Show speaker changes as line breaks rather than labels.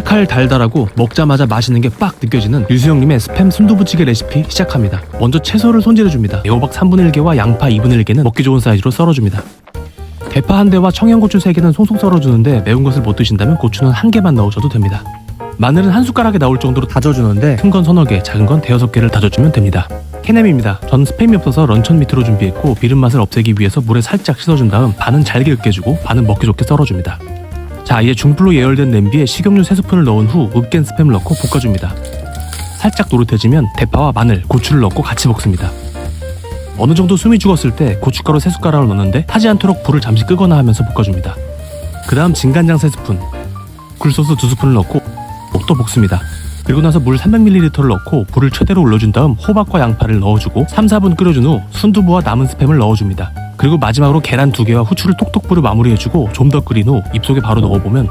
칼칼 달달하고 먹자마자 맛있는 게 빡 느껴지는 유수영님의 스팸 순두부찌개 레시피 시작합니다. 먼저 채소를 손질해줍니다. 애호박 3분의 1개와 양파 2분의 1개는 먹기 좋은 사이즈로 썰어줍니다. 대파 한 대와 청양고추 3개는 송송 썰어주는데 매운 것을 못 드신다면 고추는 한 개만 넣으셔도 됩니다. 마늘은 한 숟가락에 나올 정도로 다져주는데 큰 건 서너 개, 작은 건 대여섯 개를 다져주면 됩니다. 캐넴입니다. 전 스팸이 없어서 런천 미트로 준비했고 비린 맛을 없애기 위해서 물에 살짝 씻어준 다음 반은 잘게 으깨주고 반은 먹기 좋게 썰어줍니다. 자 이제 중불로 예열된 냄비에 식용유 3스푼을 넣은 후 으깬 스팸을 넣고 볶아줍니다. 살짝 노릇해지면 대파와 마늘, 고추를 넣고 같이 볶습니다. 어느 정도 숨이 죽었을 때 고춧가루 3숟가락을 넣는데 타지 않도록 불을 잠시 끄거나 하면서 볶아줍니다. 그 다음 진간장 3스푼, 굴소스 2스푼을 넣고 또 볶습니다. 그리고 나서 물 300ml를 넣고 불을 최대로 올려준 다음 호박과 양파를 넣어주고 3, 4분 끓여준 후 순두부와 남은 스팸을 넣어줍니다. 그리고 마지막으로 계란 2개와 후추를 톡톡 뿌려 마무리해주고 좀 더 끓인 후 입속에 바로 넣어보면